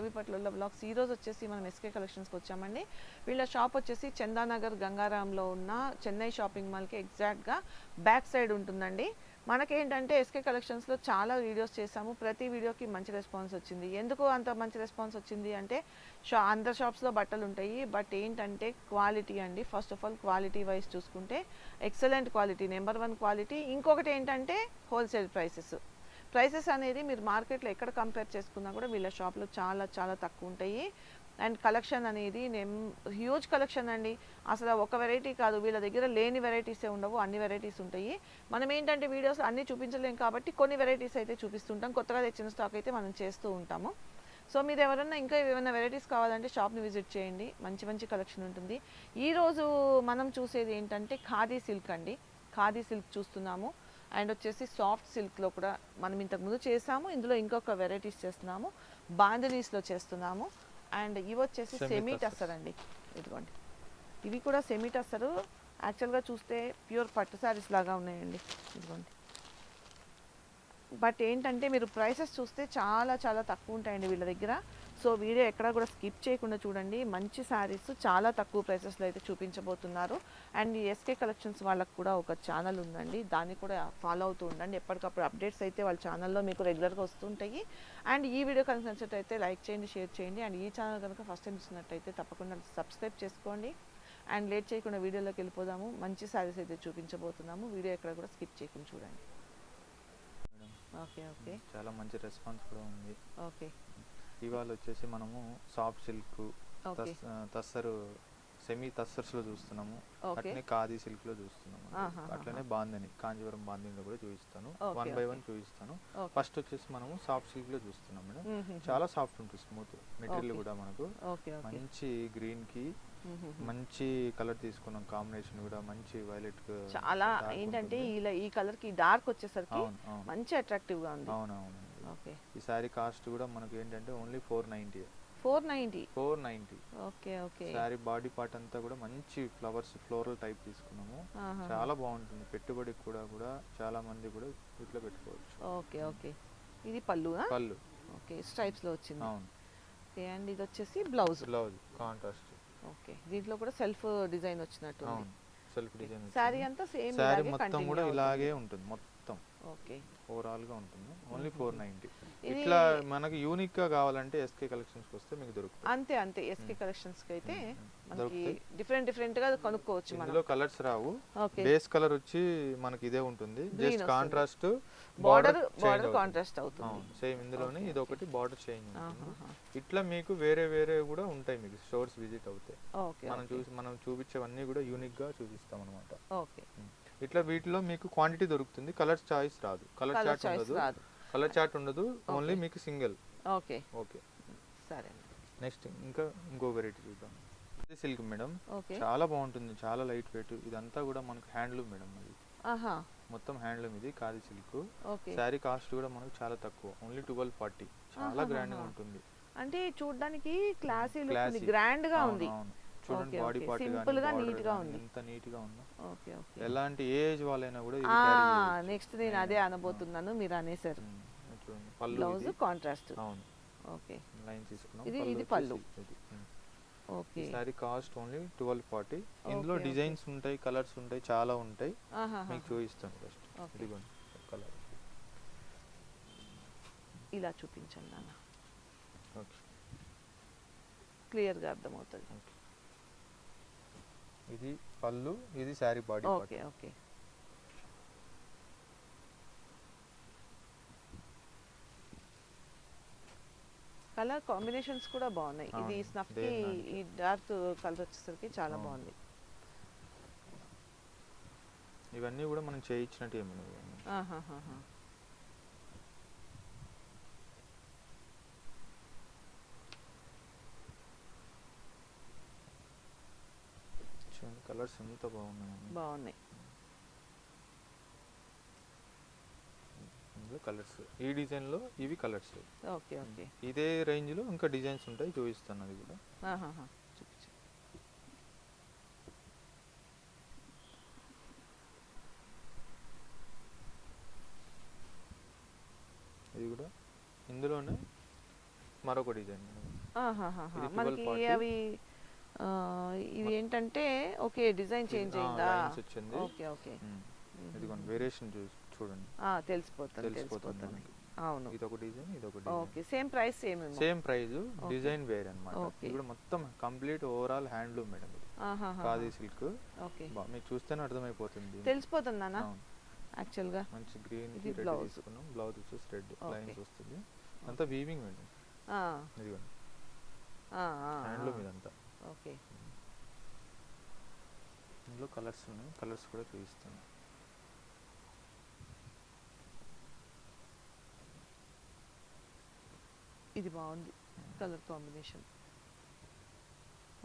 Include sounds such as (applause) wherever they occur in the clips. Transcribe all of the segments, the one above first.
పల్లవి పట్ల బ్లాగ్స్ ఈ రోజు వచ్చేసి మనం ఎస్కే కలెక్షన్స్కి వచ్చామండి. వీళ్ళ షాప్ వచ్చేసి చందానగర్ గంగారాంలో ఉన్న చెన్నై షాపింగ్ మాల్కి ఎగ్జాక్ట్గా బ్యాక్ సైడ్ ఉంటుందండి. మనకేంటంటే ఎస్కే కలెక్షన్స్లో చాలా వీడియోస్ చేసాము ప్రతి వీడియోకి మంచి రెస్పాన్స్ వచ్చింది. ఎందుకు అంత మంచి రెస్పాన్స్ వచ్చింది అంటే షా అందర్ షాప్స్లో బట్టలు ఉంటాయి. బట్ ఏంటంటే క్వాలిటీ అండి. First of all quality wise చూసుకుంటే excellent quality number one quality. ఇంకొకటి ఏంటంటే హోల్సేల్ ప్రైసెస్. ప్రైసెస్ అనేది మీరు మార్కెట్లో ఎక్కడ కంపేర్ చేసుకున్నా కూడా వీళ్ళ షాప్లో చాలా చాలా తక్కువ ఉంటాయి. అండ్ కలెక్షన్ అనేది నెమ్ హ్యూజ్ కలెక్షన్ అండి. అసలు ఒక వెరైటీ కాదు. వీళ్ళ దగ్గర లేని వెరైటీసే ఉండవు. అన్ని వెరైటీస్ ఉంటాయి. మనం ఏంటంటే వీడియోస్ అన్నీ చూపించలేం కాబట్టి కొన్ని వెరైటీస్ అయితే చూపిస్తుంటాం. కొత్తగా తెచ్చిన స్టాక్ అయితే మనం చేస్తూ ఉంటాము. సో మీరు ఎవరన్నా ఇంకా ఏమైనా వెరైటీస్ కావాలంటే షాప్ని విజిట్ చేయండి. మంచి మంచి కలెక్షన్ ఉంటుంది. ఈరోజు మనం చూసేది ఏంటంటే ఖాదీ సిల్క్ అండి. ఖాదీ సిల్క్ చూస్తున్నాము. అండ్ వచ్చేసి సాఫ్ట్ సిల్క్లో కూడా మనం ఇంతకుముందు చేసాము. ఇందులో ఇంకొక వెరైటీస్ చేస్తున్నాము. బాంధనీస్లో చేస్తున్నాము. అండ్ ఇవి వచ్చేసి సెమీ. టస్సర్ అండి. ఇదిగోండి. ఇవి కూడా సెమీ టస్సరు యాక్చువల్గా చూస్తే ప్యూర్ పట్టు శారీస్ లాగా ఉన్నాయండి. ఇదిగోండి. బట్ ఏంటంటే మీరు ప్రైసెస్ చూస్తే చాలా చాలా తక్కువ ఉంటాయండి వీళ్ళ దగ్గర. సో వీడియో ఎక్కడ కూడా స్కిప్ చేయకుండా చూడండి. మంచి శారీస్ చాలా తక్కువ ప్రైసెస్లో అయితే చూపించబోతున్నారు. అండ్ ఎస్కే కలెక్షన్స్ వాళ్ళకి కూడా ఒక ఛానల్ ఉందండి. దాన్ని కూడా ఫాలో అవుతూ ఉండండి. ఎప్పటికప్పుడు అప్డేట్స్ అయితే వాళ్ళ ఛానల్లో మీకు రెగ్యులర్గా వస్తుంటాయి. అండ్ ఈ వీడియో కనుక నచ్చినట్టయితే లైక్ చేయండి షేర్ చేయండి. అండ్ ఈ ఛానల్ కనుక ఫస్ట్ టైం చూసినట్టయితే తప్పకుండా సబ్స్క్రైబ్ చేసుకోండి. అండ్ లేట్ చేయకుండా వీడియోలోకి వెళ్ళిపోదాము. మంచి శారీస్ అయితే చూపించబోతున్నాము. వీడియో ఎక్కడ కూడా స్కిప్ చేయకుండా చూడండి. Okay okay. చాలా మంచి రెస్పాన్స్ కూడా ఉంది. ఓకే. ఇవాళ వచ్చేసి మనము సాఫ్ట్ సిల్క్ తస్సరు సెమీ తస్సర్స్లో చూస్తున్నాము అట్లనే ఖాదీ సిల్క్లో చూస్తున్నాము అట్లనే బాందని కాంజీవరం బాందినిలో కూడా చూపిస్తాను. One by. వన్ చూపిస్తాను. ఫస్ట్ వచ్చేసి మనము సాఫ్ట్ సిల్క్లో చూస్తున్నాం మేడం. చాలా సాఫ్ట్ ఉంటుంది స్మూత్ మెటీరియల్. కూడా మనకు. మంచి గ్రీన్కి. మంచి కలర్ తీసుకున్నాం కాంబినేషన్ కూడా. మంచి వైలెట్ చాలా ఏంటంటే ఇలా ఈ కలర్కి డార్క్ వచ్చేసరికి మంచి అట్రాక్టివ్గా ఉంది. అవును అవును ఓకే. ఈ సారీ కాస్ట్ కూడా మనకు ఏంటంటే only four ninety. Four ninety? Four ninety. Okay okay. Sari body part అంతా కూడా మంచి ఫ్లవర్స్ ఫ్లోరల్ టైప్ తీసుకున్నాము. చాలా బాగుంటుంది. పెట్టుబడికి కూడా కూడా చాలా మంది కూడా ఇట్లా పెట్టుకోవచ్చు. Okay okay. ఇది పళ్ళు పళ్ళు. ఓకే స్ట్రైప్స్లో వచ్చింది. అవును. ఓకే అండ్ ఇది వచ్చేసి బ్లౌజ్. Blouse contrast. ఓకే దీంట్లో కూడా సెల్ఫ్ డిజైన్ వచ్చినట్టు అవును సెల్ఫ్ డిజైన్ శారీ అంతా సేమ్ సారీ మొత్తం కూడా ఇలాగే ఉంటుంది. మొత్తం ఓకే. ఓవరాల్గా ఉంటుంది ఓన్లీ ఫోర్ నైంటీ ఇది- ఇట్లా మనకి యూనిక్గా కావాలంటే ఎస్కే కలెక్షన్స్ వస్తే మీకు దొరుకుతుంది అంతే అంతే. ఎస్కే కలెక్షన్స్కి అయితే మ్మ్. మనకి. డిఫరెంట్ డిఫరెంట్గా కొనుక్కోవచ్చు ఇందులో కలర్స్ రావు. బేస్ కలర్ వచ్చి మనకి ఇదే ఉంటుంది. Just. Contrast border border contrast అవుతుంది. సేమ్ ఇందులోనే ఇది ఒకటి బార్డర్ చేంజ్. ఇట్లా మీకు వేరే వేరే కూడా ఉంటాయి మీకు. స్టోర్స్ విజిట్ అవుతాయి. ఓకే మనం చూసి మనం చూపించేవన్నీ కూడా యూనిక్గా చూపిస్తాం అనమాట ఓకే ఇట్లా వీటిలో మీకు క్వాంటిటీ దొరుకుతుంది. కలర్ చాయిస్ రాదు. కలర్ చార్ట్ ఉండదు. కలర్ చార్ట్ ఉండదు. ఓన్లీ మీకు సింగిల్ ఓకే ఓకే సరే. నెక్స్ట్ ఇంకా ఇంకో వెరైటీ చూద్దాం. ఇది సిల్క్ మేడం చాలా బాగుంటుంది. చాలా లైట్ వెయిట్ ఇదంతా కూడా మనకు హ్యాండ్లూమ్ మేడం అది. మొత్తం హ్యాండ్లూమ్ ఇది కాది సిల్క్ శారీ కాస్ట్ కూడా మనకు చాలా తక్కువ. ఓన్లీ ట్వెల్వ్ ఫార్టీ చాలా. గ్రాండ్గా ఉంటుంది. అంటే చూడడానికి క్లాసీ. గ్రాండ్గా ఉంది. చూడండి బాడీ. పార్ట్ Simple గా, neat గా ఉంది. ఎంత నీట్గా ఉందో. Okay okay. ఎలాంటి ఏజ్ వాళ్ళైనా కూడా. నెక్స్ట్ నేను అదే. అనబోతున్నాను మీరు అనేసారు. బ్లౌజ్. Contrast okay. లైన్ తీసుకున్నాం ఇది- ఇది పళ్ళు. Okay. Sari cost only twelve forty. ఇందులో. డిజైన్స్ ఉంటాయి కలర్స్ ఉంటాయి చాలా ఉంటాయి. మీకు చూపిస్తాను ఫస్ట్. ఇదిగోండి కలర్. ఇలా చూపించండి నాన్న ఓకే. క్లియర్గా అర్థమవుతుంది. ఇది పళ్ళు ఇది sari body okay okay. Colour combinations కూడా బాగున్నాయి. ఇది స్నఫ్కి. ఈ డార్క్ కలర్ వచ్చేసరికి చాలా. బాగుంది. ఇవన్నీ కూడా మనం చేయించినట్టు ఏమి ఉండవు. ఆహాహాహా. చూడండి కలర్స్ ఎంత బాగున్నాయి బాగున్నాయి ఇందులో కలర్స్ ఈ డిజైన్లో ఇవి కలర్స్ ఓకే ఓకే ఇదే రేంజ్లో ఇంకా డిజైన్స్ ఉంటాయి చూపిస్తాను అది కూడా. చూపించు. ఇది కూడా ఇందులోనే మరొక డిజైన్ మనకి 1240. అవి ఇవి ఏంటంటే ఓకే డిజైన్ చేంజ్ ఇది, అయిందా? వచ్చింది. Okay okay. ఇదిగోండి వేరియేషన్ చూడండి. ఆ, తెలిసిపోతుంది తెలిసిపోతుంది. అవును. ఇది ఒక డిజైన్ ఇది ఒక design okay same price same same price design వేరే అన్నమాట. ఇది కూడా మొత్తం కంప్లీట్ ఓవరాల్ హ్యాండ్లూమ్ మేడం ఇది. Khadi silk okay. మీకు చూస్తేనే అర్థమైపోతుంది. తెలిసిపోతుంది అన్న అవును. యాక్చువల్గా మంచి గ్రీన్ ఇది blouse. తీసుకున్నాం. బ్లౌజ్ వచ్చేసి రెడ్. లైన్స్ వస్తుంది. అంతా వీవింగ్ మేడం ఇదిగోండి. హ్యాండ్లూమ్ ఇదంతా. ఓకే. ఇందులో కలర్స్ ఉన్నాయి. కలర్స్ కూడా చూపిస్తాను. ఇది బాగుంది. Colour combination.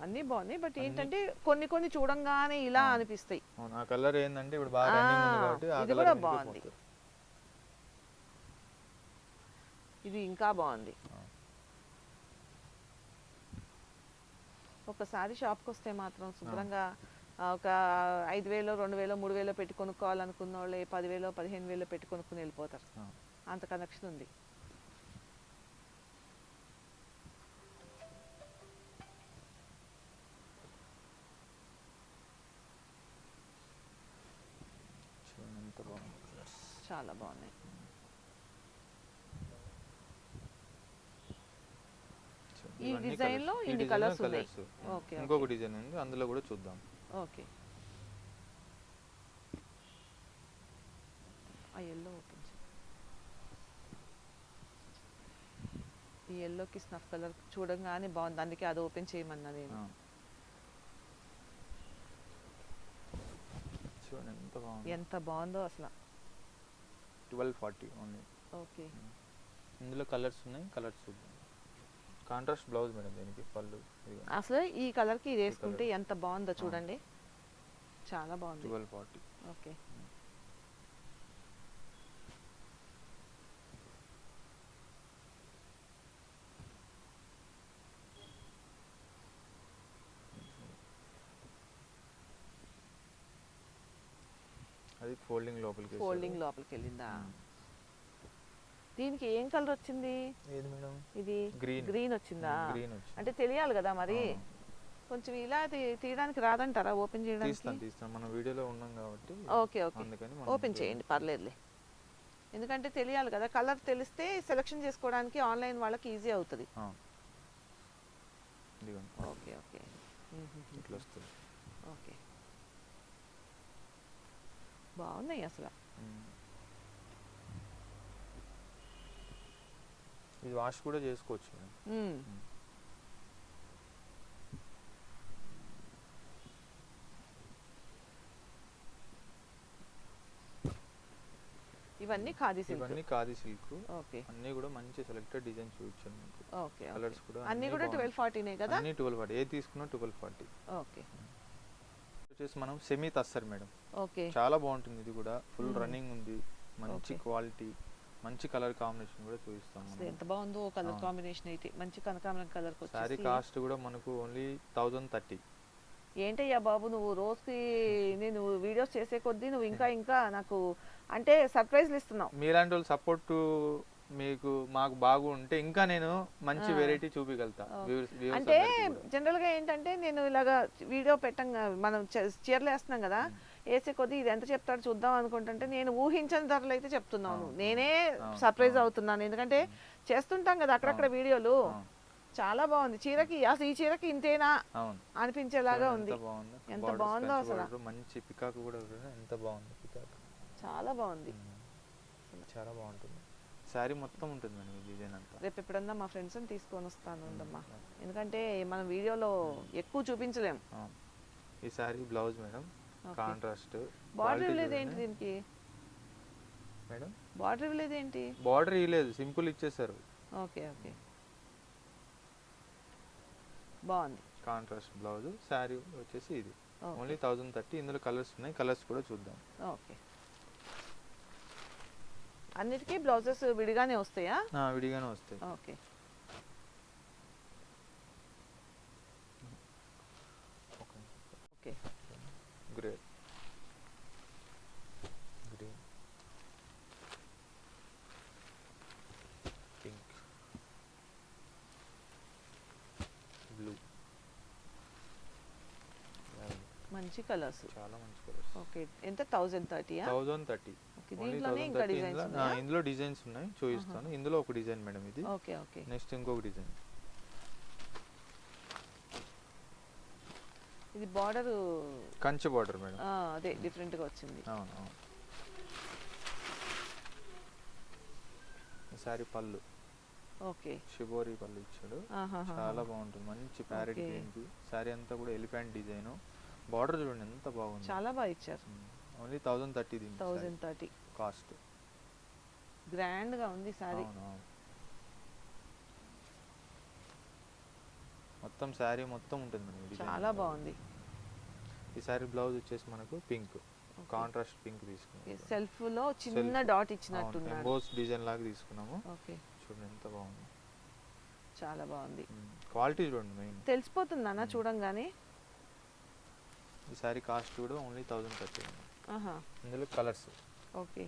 అన్నీ బాగున్నాయి. బట్ ఏంటంటే కొన్ని కొన్ని చూడంగానే ఇలా. అనిపిస్తాయి. ఆ కలర్ ఏంటంటే ఇప్పుడు బాగా కాబట్టి ఇది కూడా బాగుంది. ఇది ఇంకా బాగుంది. ఒకసారి షాప్కి వస్తే మాత్రం శుభ్రంగా ఒక ఐదు వేలు రెండు వేలు మూడు వేలు పెట్టి కొనుక్కోవాలనుకున్న వాళ్ళే పదివేలు పదిహేను వేలు పెట్టి కొనుక్కుని వెళ్ళిపోతారు. అంత కనెక్షన్ ఉంది. చాలా బాగున్నాయి చూడండి, ఈ design లో ఇన్ని colours ఉన్నాయి. ఓకే, ఇంకొక. డిజైన్ ఉంది అందులో కూడా చూద్దాం. ఓకే. ఆ ఎల్లో ఓపెన్ ఈ ఎల్లోకి స్నఫ్ కలర్ చూడంగానే బాగుంది అందుకే అది ఓపెన్ చేయమన్నా నేను ఎంత బాగుందో అసలు. Twelve forty only. ఓకే. ఇందులో కలర్స్ ఉన్నాయి కలర్స్ చూద్దాం. కాంట్రాస్ట్ బ్లౌజ్ మేడం దీనికి పళ్ళు అసలు ఈ కలర్కి ఇది వేసుకుంటే. ఎంత బాగుందో చూడండి. చాలా బాగుంది. Twelve forty. ఓకే. అది ఫోల్డింగ్ లోపలికి ఫోల్డింగ్ లోపలికి వెళ్ళిందా? దీనికి ఏం కలర్ వచ్చింది? ఏది మేడం? ఇది. గ్రీన్ వచ్చిందా? గ్రీన్ వచ్చి అంటే తెలియాలి కదా మరి. కొంచెం ఇలా తీయడానికి రాదంటారా ఓపెన్ చేయడానికి? మనం వీడియోలో ఉన్నాం కాబట్టి ఓకే ఓకే. అందుకని మనం ఓపెన్. చేయండి పర్లేదులే. ఎందుకంటే తెలియాలి కదా కలర్ తెలిస్తే సెలెక్షన్ చేసుకోవడానికి ఆన్లైన్ వాళ్ళకి ఈజీ అవుతుంది. Okay okay. ఇట్లా వస్తుంది. ఓకే. బాగున్నాయి అసలు. ఇది వాష్ కూడా చేసుకోవచ్చు. ఇవన్నీ ఖాదీ సిల్క్. ఇవన్నీ ఖాదీ సిల్క్. ఓకే. అన్నీ కూడా మంచి సెలెక్టెడ్ డిజైన్ చూపించాను మీకు. ఓకే కలర్స్ కూడా అన్నీ కూడా ట్వెల్వ్ ఫార్టీనే కదా? అన్ని ట్వెల్వ్ ఫార్టీ ఏది తీసుకున్నా ట్వెల్వ్ ఫార్టీ ఓకే. వచ్చేసి మనం సెమీ తస్సర్ మేడం. ఓకే. చాలా బాగుంటుంది ఇది కూడా. ఫుల్. రన్నింగ్ ఉంది. మంచి. క్వాలిటీ మంచి కలర్ కాంబినేషన్ కూడా చూపిస్తాం అసలు ఎంత బాగుందో కలర్. కాంబినేషన్ అయితే మంచి కనకాంబరం కలర్ శారీ కాస్ట్ కూడా మనకు ఓన్లీ థౌజండ్ థర్టీ ఏంటయ్యా బాబు నువ్వు రోజుకి (laughs) నేను వీడియోస్ చేసే కొద్దీ నువ్వు ఇంకా (laughs) ఇంకా నాకు అంటే సర్ప్రైజ్లు ఇస్తున్నావు మీలాంటి వాళ్ళు సపోర్ట్ మీకు మాకు బాగుంటే ఇంకా నేను మంచి. వెరైటీ చూపించగలుగుతా అంటే అందరికీ కూడా. జనరల్గా ఏంటంటే నేను ఇలాగా వీడియో పెట్టంగా మనం చీరలు వేస్తున్నాం కదా వేసే కొద్దీ ఇది ఎంత చెప్తాడు చూద్దాం అనుకుంటుంటే నేను ఊహించని ధరలు అయితే చెప్తున్నాను. నేనే. సర్ప్రైజ్. అవుతున్నాను. ఎందుకంటే చేస్తుంటాం కదా అక్కడక్కడ. వీడియోలు. చాలా బాగుంది. చీరకి అసలు ఈ చీరకి ఇంతేనా అనిపించేలాగా ఉంది. ఎంత బాగుందో అసలు. మంచి పికాక్ కూడా ఎంత బాగుంది పికాక్. చాలా బాగుంది. చాలా బాగుంటుంది. శారీ మొత్తం ఉంటుంది మేడం డిజైన్ అంతా. రేపు ఎప్పుడన్నా మా ఫ్రెండ్స్ తీసుకొని వస్తాను ఉండమ్మా ఎందుకంటే మనం వీడియోలో ఎక్కువ చూపించలేం. అవును. ఈ sari blouse madam. Contrast border ఇవ్వలేదు ఏంటి దీనికి? మేడం? బార్డర్ ఇవ్వలేదు ఏంటి బార్డర్ ఇవ్వలేదు సింపుల్ ఇచ్చేసారు ఓకే ఓకే. బాగుంది. కాంట్రాస్ట్ బ్లౌజ్ శారీ వచ్చేసి ఇది. ఓన్లీ థౌజండ్ థర్టీ ఇందులో కలర్స్ ఉన్నాయి కలర్స్ కూడా చూద్దాం. ఓకే. అన్నిటికీ బ్లౌజెస్ విడిగానే వస్తాయా? ఆ, విడిగానే వస్తాయి. Okay. Okay. Great. Green. Pink. Blue. మంచి కలర్స్. చాలా మంచి కలర్స్. ఓకే. ఎంత? థౌజండ్ థర్టీ థౌజండ్ ఇందులో డిజైన్స్ ఉన్నాయి. చూపిస్తాను. ఇందులో ఒక డిజైన్ మేడం ఇది. Okay okay. నెక్స్ట్ ఇంకొక డిజైన్. ఇది బార్డర్ కంచి బార్డర్ మేడం. అదే డిఫరెంట్గా వచ్చింది. అవును సారీ పళ్ళు. ఓకే. షిబోరి పళ్ళు ఇచ్చాడు. చాలా బాగుంటుంది. మంచి ప్యారెట్. గ్రీన్ సారీ అంతా కూడా ఎలిఫెంట్ డిజైన్. బార్డర్ చూడండి ఎంత బాగుంది. చాలా బాగా ఇచ్చారు. Only thousand thirty thousand thirty. Cost. గ్రాండ్గా ఉంది సారీ అవును అవును మొత్తం శారీ మొత్తం ఉంటుంది చాలా. బాగుంది. ఈ శారీ బ్లౌజ్ వచ్చేసి మనకు పింక్ కాంట్రాస్ట్ పింక్ తీసుకున్నాం. సెల్ఫ్లో చిన్న. డాట్ ఇచ్చినట్టున్నాడు ఎంబోస్ డిజైన్ లాగా తీసుకున్నాము. ఓకే. చూడండి ఎంత బాగుంది. చాలా బాగుంది. క్వాలిటీ చూడండి మెయిన్. తెలిసిపోతుంది అన్న చూడంగానే? ఈ శారీ కాస్ట్ కూడా ఓన్లీ థౌజండ్ థర్టీ ఆహా. ఇందులో కలర్స్. ఓకే.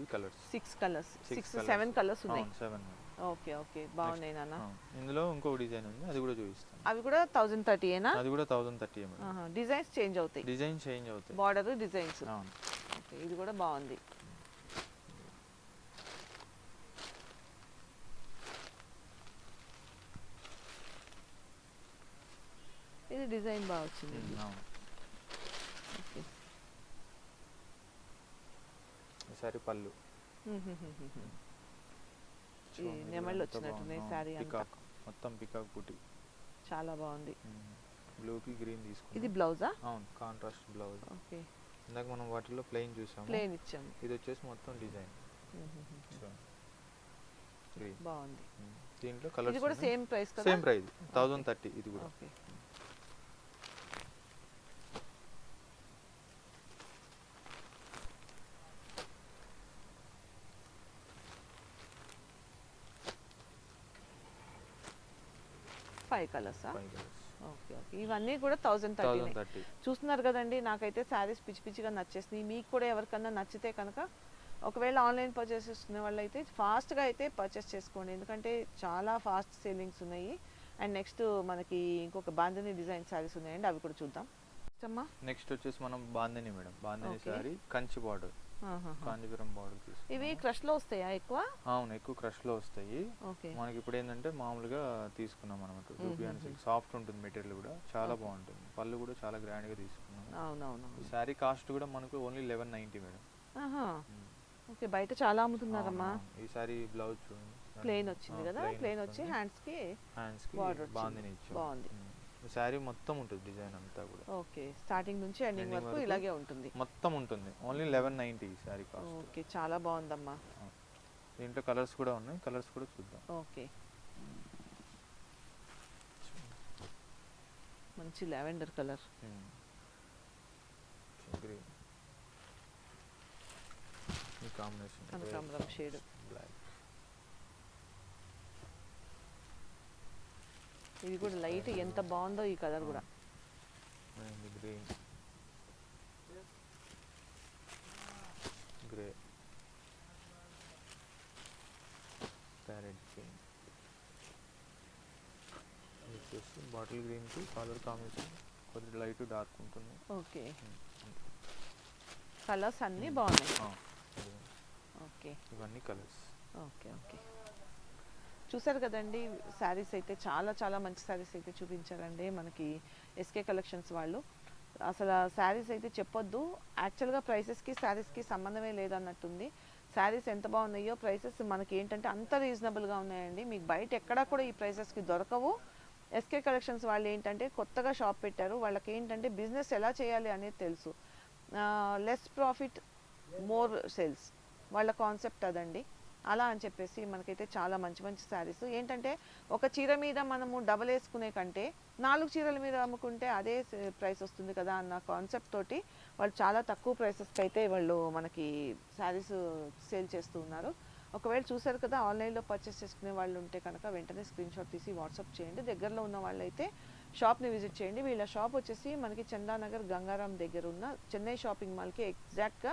ఇవి colours six colours six. Seven colours ఉన్నాయి. సెవెన్ ఓకే ఓకే బాగున్నాయి నాన్న. ఇందులో ఇంకొక డిజైన్ ఉంది అది కూడా చూపిస్తాను. అవి కూడా థౌజండ్ థర్టీయేనా అది కూడా థౌజండ్ థర్టీ డిజైన్స్ చేంజ్ అవుతాయి. డిజైన్ చేంజ్ అవుతాయి. బార్డర్ డిజైన్స్ ఓకే ఇది కూడా బాగుంది. ఇది డిజైన్ బాగా వచ్చింది ఉమ్, అవును ఓకే ఈ శారీ పళ్ళు. నెమళ్ళు వచ్చినట్టున్నాయి శారీ పికాక్. మొత్తం పికాక్ పుట్టి చాలా బాగుంది. బ్లూకి గ్రీన్ తీసుకున్నాం. ఇది బ్లౌజా? అవును కాంట్రాస్ట్ బ్లౌజ్. ఓకే. ఇందాక మనం వాటిలో ప్లెయిన్ చూసాము. ప్లేన్ ఇచ్చాము ఇది వచ్చేసి మొత్తం డిజైన్. బాగుంది. దీంట్లో ఇది కలర్స్ కూడా సేమ్ ప్రైస్ కదా? Same price. థౌజండ్ థర్టీ ఇది కూడా. ఓకే. ఫైవ్ కలర్సా ఓకే ఓకే. ఇవన్నీ కూడా థౌజండ్ థర్టీ చూస్తున్నారు కదండి నాకైతే శారీస్ పిచ్చి పిచ్చిగా నచ్చేసినాయి. మీకు కూడా ఎవరికన్నా నచ్చితే కనుక ఒకవేళ ఆన్లైన్ పర్చేస్ చేసుకునే వాళ్ళు అయితే ఫాస్ట్గా అయితే పర్చేస్ చేసుకోండి. ఎందుకంటే చాలా ఫాస్ట్ సేలింగ్స్ ఉన్నాయి. అండ్ నెక్స్ట్ మనకి ఇంకొక బాంధని డిజైన్ శారీస్ ఉన్నాయండి అవి కూడా చూద్దాం. అమ్మా నెక్స్ట్ వచ్చేసి మనం bandhani madam. Bandhani Okay. Sorry Kanchi border. Kanchipuram border ఇవి తీసుకున్నాం క్రష్లో వస్తాయా ఎక్కువ? అవును ఎక్కువ క్రష్లో వస్తాయి. ఓకే. మనకి ఇప్పుడు ఏంటంటే మామూలుగా తీసుకున్నాం అనమాట సిల్క్ సాఫ్ట్ ఉంటుంది మెటీరియల్ కూడా. చాలా. బాగుంటుంది. పళ్ళు కూడా చాలా గ్రాండ్గా తీసుకున్నాం. అవునవును ఈ శారీ కాస్ట్ కూడా మనకు only eleven ninety madam. Okay బయట చాలా అమ్ముతున్నారమ్మా. అవునవును. ఈ సారీ బ్లౌజ్ చూడండి ప్లెయిన్ వచ్చింది కదా? ప్లెయిన్ వచ్చి హ్యాండ్స్కి హ్యాండ్స్కి బాగుంది. శారీ మొత్తం ఉంటుంది డిజైన్ అంతా కూడా. ఓకే స్టార్టింగ్ నుంచి ఎండింగ్ వరకు. ఇలాగే ఉంటుంది. మొత్తం ఉంటుంది. ఓన్లీ లెవెన్ నైన్టీ ఈ శారీ కాస్ట్ ఓకే చాలా బాగుందమ్మా. దీంట్లో కలర్స్ కూడా ఉన్నాయి. కలర్స్ కూడా చూద్దాం. ఓకే. మంచి లావెండర్ కలర్. గ్రీన్ ఈ కాంబినేషన్. షేడ్ బ్లాక్ ఇది కూడా లైట్ ఎంత బాగుందో ఈ కలర్ కూడా. గ్రీన్. గ్రే. Parrot green. వచ్చేసి బాటిల్ గ్రీన్కి కలర్ కాంబినేషన్. కొద్దిగా లైట్ డార్క్ ఉంటుంది. ఓకే. కలర్స్ అన్నీ. బాగున్నాయి. ఓకే. ఇవన్నీ కలర్స్. Okay okay. చూసారు కదండి శారీస్ అయితే చాలా చాలా మంచి శారీస్ అయితే చూపించారండి మనకి ఎస్కే కలెక్షన్స్ వాళ్ళు. అసలు శారీస్ అయితే చెప్పొద్దు. యాక్చువల్గా ప్రైసెస్కి శారీస్కి సంబంధమే లేదన్నట్టుంది. శారీస్ ఎంత బాగున్నాయో ప్రైసెస్ మనకి ఏంటంటే అంత రీజనబుల్గా ఉన్నాయండి. మీకు బయట ఎక్కడా కూడా ఈ ప్రైసెస్కి దొరకవు. ఎస్కే కలెక్షన్స్ వాళ్ళు ఏంటంటే కొత్తగా షాప్ పెట్టారు. వాళ్ళకి ఏంటంటే బిజినెస్ ఎలా చేయాలి అనేది తెలుసు. లెస్ ప్రాఫిట్ మోర్ సేల్స్ వాళ్ళ కాన్సెప్ట్ అదండి. అలా అని చెప్పేసి మనకైతే చాలా మంచి మంచి శారీస్. ఏంటంటే ఒక చీర మీద మనము డబల్ వేసుకునే కంటే నాలుగు చీరల మీద అమ్ముకుంటే అదే ప్రైస్ వస్తుంది కదా అన్న కాన్సెప్ట్ తోటి వాళ్ళు చాలా తక్కువ ప్రైసెస్కి అయితే వాళ్ళు మనకి శారీస్ సేల్ చేస్తూ ఉన్నారు. ఒకవేళ చూసారు కదా ఆన్లైన్లో పర్చేస్ చేసుకునే వాళ్ళు ఉంటే కనుక వెంటనే స్క్రీన్ షాట్ తీసి వాట్సాప్ చేయండి. దగ్గరలో ఉన్న వాళ్ళైతే షాప్ని విజిట్ చేయండి. వీళ్ళ షాప్ వచ్చేసి మనకి చందానగర్ గంగారాం దగ్గర ఉన్న చెన్నై షాపింగ్ మాల్కి ఎగ్జాక్ట్గా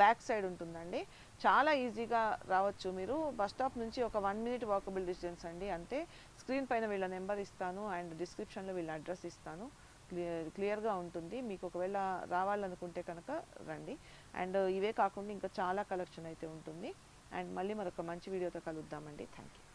బ్యాక్ సైడ్ ఉంటుందండి. చాలా ఈజీగా రావచ్చు మీరు. బస్ స్టాప్ నుంచి ఒక వన్ మినిట్ వాకబుల్ డిస్టెన్స్ అండి. అంతే స్క్రీన్ పైన వీళ్ళ నెంబర్ ఇస్తాను అండ్ డిస్క్రిప్షన్లో వీళ్ళ అడ్రస్ ఇస్తాను. క్లియర్ క్లియర్గా ఉంటుంది. మీకు ఒకవేళ రావాలనుకుంటే కనుక రండి. అండ్ ఇవే కాకుండా ఇంకా చాలా కలెక్షన్ అయితే ఉంటుంది. అండ్ మళ్ళీ మరొక మంచి వీడియోతో కలుద్దామండి. Thank you